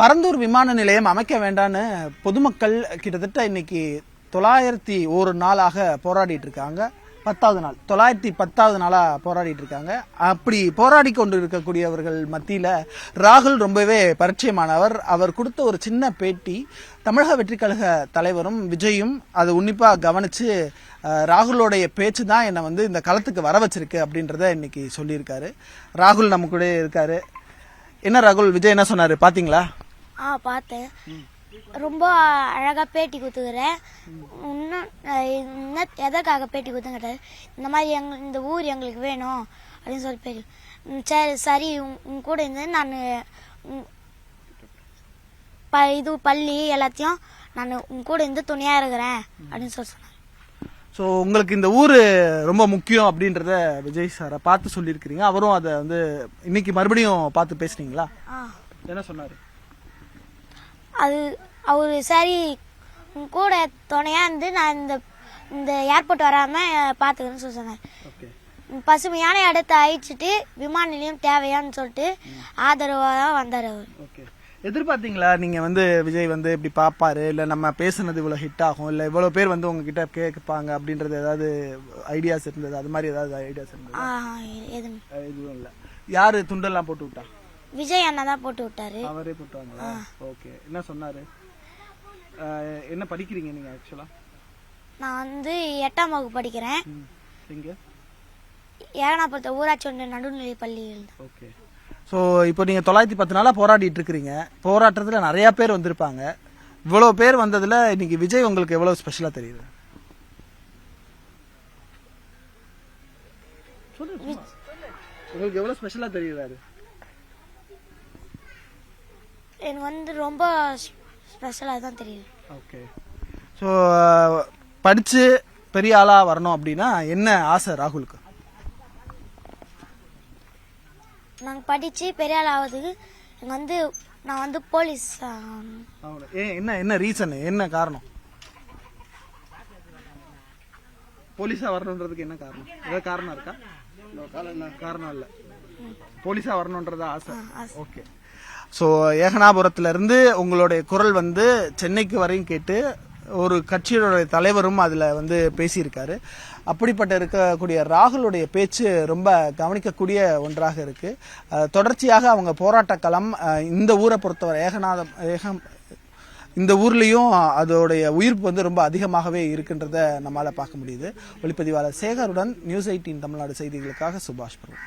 பரந்தூர் விமான நிலையம் அமைக்க வேண்டான்னு பொதுமக்கள் கிட்டத்தட்ட இன்னைக்கு தொள்ளாயிரத்தி ஒரு நாளாக போராடிட்டு இருக்காங்க. பத்தாவது நாள் தொள்ளாயிரத்தி பத்தாவது நாளாக போராடிட்டு இருக்காங்க. அப்படி போராடி கொண்டு இருக்கக்கூடியவர்கள் மத்தியில் ராகுல் ரொம்பவே பரிச்சயமானவர். அவர் கொடுத்த ஒரு சின்ன பேட்டி தமிழக வெற்றி கழக தலைவரும் விஜயும் அது உன்னிப்பாக கவனித்து ராகுலோடைய பேச்சு தான் என்னை வந்து இந்த களத்துக்கு வர வச்சிருக்கு அப்படின்றத இன்னைக்கு சொல்லியிருக்காரு. ராகுல் நம்ம கூட இருக்காரு. என்ன ராகுல் விஜய் என்ன சொன்னார்? பார்த்தீங்களா ஆ பார்த்தேன் ரொம்ப அழகாக பேட்டி கொடுத்துக்கிறேன் இன்னும் இன்னும் எதற்காக பேட்டி கொடுத்துங்கிறாரு இந்த மாதிரி எங்க இந்த ஊர் எங்களுக்கு வேணும் அப்படின்னு சொல்லி பேட்டி சரி சரி உன் கூட இருந்து நான் ப இது பள்ளி எல்லாத்தையும் நான் உன் கூட இருந்து துணையாக இருக்கிறேன் அப்படின்னு சொல்லி சொன்னார். ஸோ உங்களுக்கு இந்த ஊர் ரொம்ப முக்கியம் அப்படின்றத விஜய் சாரை பார்த்து சொல்லியிருக்கிறீங்க. அவரும் அதை வந்து இன்னைக்கு மறுபடியும் பார்த்து பேசுனீங்களா? என்ன சொன்னாரு? அது அவர் சரி கூட துணையாக இருந்து நான் இந்த இந்த ஏர்போர்ட் வராமல் பார்த்துக்கிறேன்னு சொல்லி சொன்னார். பசுமையான இடத்த அழிச்சிட்டு விமான நிலையம் தேவையான்னு சொல்லிட்டு ஆதரவாக தான் வந்தார் அவர். எதிர்பார்த்தீங்களா? நீங்க வந்து விஜய் வந்து இப்படி பாப்பாரு? இல்ல நம்ம பேசுனது இவ்வளவு ஹிட் ஆகும்? இல்ல இவ்வளவு பேர் வந்து உங்ககிட்ட கேட்பாங்க அப்படின்றது ஏதாவது ஐடியாஸ் இருந்தது? அது மாதிரி ஏதாவது ஐடியாஸ் இருந்தது? எதுவும் இல்ல. யாரு துண்டெல்லாம் போட்டு விட்டா? விஜய் அண்ணா தான் போட்டு விட்டாரு. அவரே போட்டாங்களா ஓகே. என்ன சொன்னாரு? என்ன படிக்கிறீங்க நீங்க ஆக்சுவலா நான் வந்து எட்டாம் வகுப்பு படிக்கிறேன். எங்க? ஏகனாபுரத்த ஊராட்சி ஒன்றிய நடுநிலை பள்ளியில். ஓகே. ஸோ இப்போ நீங்க தொள்ளாயிரத்தி பத்து நாளா போராடிட்டு இருக்கிறீங்க. போராட்டத்துல நிறைய பேர் வந்திருப்பாங்க. இவ்வளவு பேர் வந்ததுல இன்னைக்கு விஜய் உங்களுக்கு எவ்வளவு ஸ்பெஷலா தெரியுது? உங்களுக்கு எவ்வளவு ஸ்பெஷலா தெரியுறாரு எனக்கு வந்து ரொம்ப ஸ்பெஷலாக தான் தெரியும் ஓகே ஸோ படிச்சு பெரிய ஆளா வரணும் அப்படின்னா என்ன ஆசை ராகுலுக்கு? நாங்கள் படித்து பெரிய ஆள் ஆகிறதுக்கு எனக்கு வந்து நான் வந்து போலீஸ் ஏன் என்ன என்ன ரீசன் என்ன காரணம்? போலீஸா வரணுன்றதுக்கு என்ன காரணம்? ஏதாவது காரணம் இருக்கா? காரணம் இல்ல. போலீஸா வரணுன்றதா ஆசை. ஓகே. ஸோ ஏகனாபுரத்துல இருந்து உங்களுடைய குரல் வந்து சென்னைக்கு வரையும் கேட்டு ஒரு கட்சியோட தலைவரும் அதுல வந்து பேசியிருக்காரு. அப்படிப்பட்ட இருக்கக்கூடிய ராகுலுடைய பேச்சு ரொம்ப கவனிக்கக்கூடிய ஒன்றாக இருக்கு. தொடர்ச்சியாக அவங்க போராட்ட களம் இந்த ஊரை பொறுத்தவரை ஏகநாதம் ஏகம் இந்த ஊர்லயும் அதோடைய உயிர்ப்பு வந்து ரொம்ப அதிகமாகவே இருக்குன்றத நம்மால பார்க்க முடியுது. ஒளிப்பதிவாளர் சேகருடன் நியூஸ் எயிட்டீன் தமிழ்நாடு செய்திகளுக்காக சுபாஷ் பிரபு.